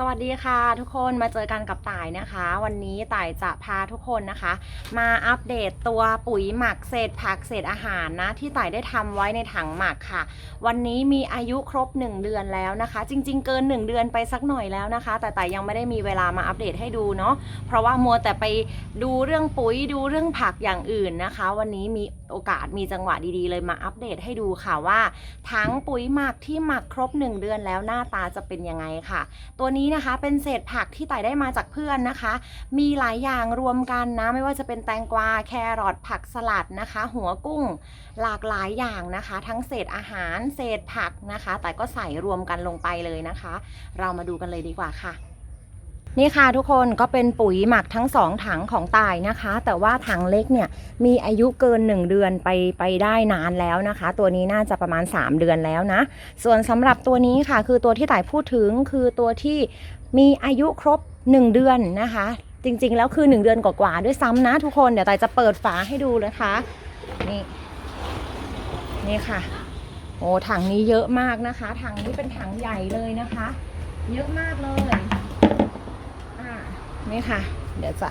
สวัสดีค่ะทุกคนมาเจอกันกับต่ายนะคะ วันนี้ต่ายจะพาทุกคนนะคะ มาอัปเดตตัวปุ๋ยหมักเศษผักเศษอาหารนะ ที่ต่ายได้ทำไว้ในถังหมักค่ะ วันนี้มีอายุครบ 1 เดือนแล้วนะคะ จริง ๆ เกิน 1 เดือนไปสักหน่อยแล้วนะคะ แต่ต่ายยังไม่ได้มีเวลามาอัปเดตให้ดูเนาะเพราะว่ามัวแต่ไปดูเรื่องปุ๋ยดูเรื่องผักอย่างอื่นนะคะ วันนี้มีโอกาสมีจังหวะดีๆ เลยมาอัปเดตให้ดูค่ะว่าถังปุ๋ยหมักที่หมักครบ 1 เดือนแล้วหน้าตาจะเป็นยังไงค่ะ ตัวนี้นะคะ เป็นเศษผักที่ไต่ได้มาจากเพื่อนนะคะ มีหลายอย่างรวมกันนะ ไม่ว่าจะเป็นแตงกวา แครอทผักสลัดนะคะ หัวกุ้ง หลากหลายอย่างนะคะ ทั้งเศษอาหาร เศษผักนะคะ แต่ก็ใส่รวมกันลงไปเลยนะคะ เรามาดูกันเลยดีกว่าค่ะ นี่ค่ะทุกคนก็เป็นปุ๋ยหมักทั้งสองถังของตายนะคะ แต่ว่าถังเล็กเนี่ยมีอายุเกิน 1 เดือนไปไปได้นานแล้วนะคะ ตัวนี้น่าจะประมาณ 3 เดือนแล้วนะ ส่วนสำหรับตัวนี้ค่ะคือตัวที่ตายพูดถึงคือตัวที่มีอายุครบ 1 เดือนนะคะ จริงๆ แล้วคือ 1 เดือนกว่าๆด้วยซ้ำนะทุกคนเดี๋ยวตายจะเปิดฝาให้ดูนะคะนี่นี่ค่ะโอ้ถังนี้เยอะมากนะคะ ถังนี้เป็นถังใหญ่เลยนะคะ เยอะมากเลย นี่ค่ะ เดี๋ยวจะ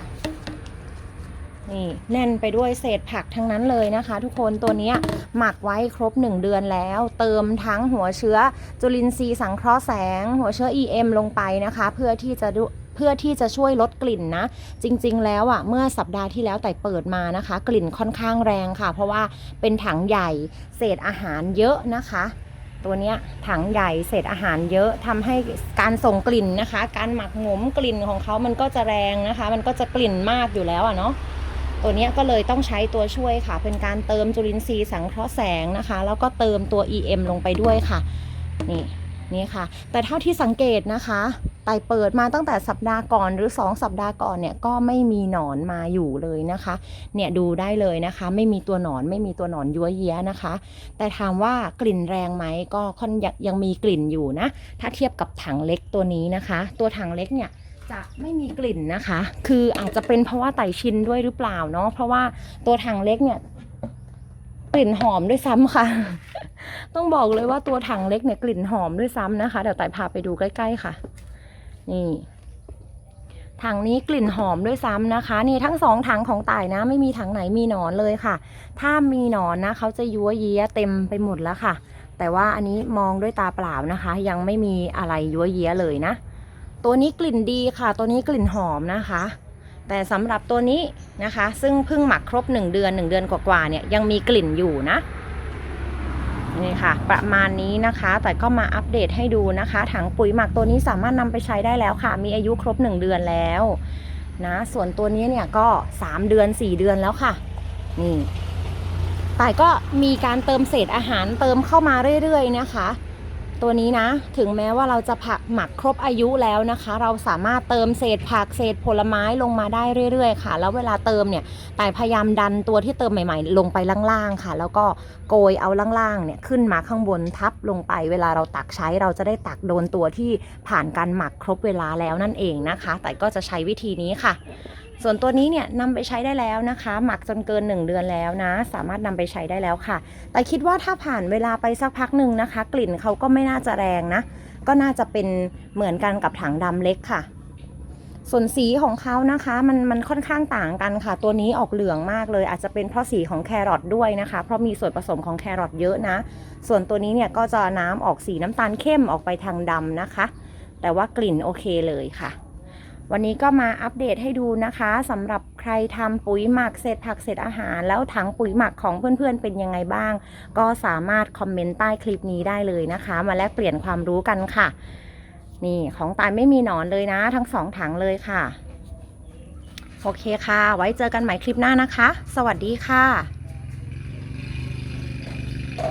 นี่แน่นไปด้วยเศษผักทั้งนั้นเลยนะคะ ทุกคนตัวนี้หมักไว้ครบ 1 เดือนแล้ว เติมทั้งหัวเชื้อจุลินทรีย์สังเคราะห์แสง หัวเชื้อ EM ลงไปนะคะ เพื่อที่จะดูเพื่อที่จะช่วยลดกลิ่นนะ จริง ๆ แล้วอะเมื่อสัปดาห์ที่แล้วแต่เปิดมานะคะ กลิ่นค่อนข้างแรงค่ะ เพราะว่าเป็นถังใหญ่เศษอาหารเยอะนะคะ ตัวเนี้ยถังใหญ่เศษอาหารเยอะทำให้การส่งกลิ่นนะคะ การหมักหมมกลิ่นของเขามันก็จะแรงนะคะ มันก็จะกลิ่นมากอยู่แล้วอะเนาะตัวนี้ก็เลยต้องใช้ตัวช่วยค่ะ เป็นการเติมจุลินทรีย์สังเคราะห์แสงนะคะ แล้วก็เติมตัว EM ลงไปด้วยค่ะ นี่ นี่ค่ะ แต่เท่าที่สังเกตนะคะไต่เปิดมาตั้งแต่สัปดาห์ก่อนหรือ 2 สัปดาห์ก่อนเนี่ยก็ไม่มีหนอนมาอยู่เลยนะคะ เนี่ยดูได้เลยนะคะ ไม่มีตัวหนอนไม่มีตัวหนอนยั้วเยี้ยนะคะ แต่ถามว่ากลิ่นแรงไหมก็ค่อนยังยังมีกลิ่นอยู่นะ ถ้าเทียบกับถังเล็กตัวนี้นะคะ ตัวถังเล็กเนี่ยจะไม่มีกลิ่นนะคะ คืออาจจะเป็นเพราะว่าไต่ชินด้วยหรือเปล่าเนาะเพราะว่าตัวถังเล็กเนี่ย กลิ่นหอมด้วยซ้ำค่ะ ต้องบอกเลยว่าตัวถังเล็กเนี่ยกลิ่นหอมด้วยซ้ำนะคะเดี๋ยวไต่พาไปดูใกล้ๆค่ะ นี่ถังนี้กลิ่นหอมด้วยซ้ำนะคะ นี่ทั้งสองถังของต่ายนะไม่มีถังไหนมีหนอนเลยค่ะ ถ้ามีหนอนนะเขาจะยัวเยี้ยเต็มไปหมดแล้วค่ะ แต่ว่าอันนี้มองด้วยตาเปล่านะคะ ยังไม่มีอะไรยัวเยี้ยเลยนะ ตัวนี้กลิ่นดีค่ะ ตัวนี้กลิ่นหอมนะคะ แต่สำหรับตัวนี้นะคะ ซึ่งเพิ่งหมักครบ 1 เดือน 1 เดือนกว่าๆเนี่ยยังมีกลิ่นอยู่นะนี่ค่ะ ประมาณนี้นะคะ แต่ก็มาอัปเดตให้ดูนะคะ ถังปุ๋ยหมักตัวนี้สามารถนำไปใช้ได้แล้วค่ะ มีอายุครบ 1 เดือนแล้วนะ ส่วนตัวนี้เนี่ยก็ 3 เดือน 4 เดือนแล้วค่ะ นี่แต่ก็มีการเติมเศษอาหารเติมเข้ามาเรื่อยๆนะคะ ตัวนี้นะ ถึงแม้ว่าเราจะผักหมักครบอายุแล้วนะคะ เราสามารถเติมเศษผักเศษผลไม้ลงมาได้เรื่อยๆ ค่ะ แล้วเวลาเติมเนี่ยแต่พยายามดันตัวที่เติมใหม่ๆ ลงไปล่างๆค่ะ แล้วก็โกยเอาล่างๆเนี่ยขึ้นมาข้างบนทับลงไป เวลาเราตักใช้เราจะได้ตักโดนตัวที่ผ่านการหมักครบเวลาแล้วนั่นเองนะคะ แต่ก็จะใช้วิธีนี้ค่ะ ส่วนตัวนี้เนี่ยนำไปใช้ได้แล้วนะคะ หมักจนเกิน 1 เดือนแล้วนะ สามารถนำไปใช้ได้แล้วค่ะ แต่คิดว่าถ้าผ่านเวลาไปสักพักหนึ่งนะคะ กลิ่นเขาก็ไม่น่าจะแรงนะ ก็น่าจะเป็นเหมือนกันกับถังดำเล็กค่ะ ส่วนสีของเขานะคะมันมันค่อนข้างต่างกันค่ะ ตัวนี้ออกเหลืองมากเลย อาจจะเป็นเพราะสีของแครอทด้วยนะคะ เพราะมีส่วนผสมของแครอทเยอะนะ ส่วนตัวนี้เนี่ยก็จะน้ำออกสีน้ำตาลเข้มออกไปทางดำนะคะ แต่ว่ากลิ่นโอเคเลยค่ะ วันนี้ก็มาอัปเดตให้ดูนะคะสำหรับใครทำปุ๋ยหมักเศษผักเศษอาหาร แล้วถังปุ๋ยหมักของเพื่อนๆเป็นยังไงบ้าง ก็สามารถคอมเมนต์ใต้คลิปนี้ได้เลยนะคะ มาแลกเปลี่ยนความรู้กันค่ะ นี่ของตายไม่มีหนอนเลยนะ ทั้งสองถังเลยค่ะ โอเคค่ะ ไว้เจอกันใหม่คลิปหน้านะคะ สวัสดีค่ะ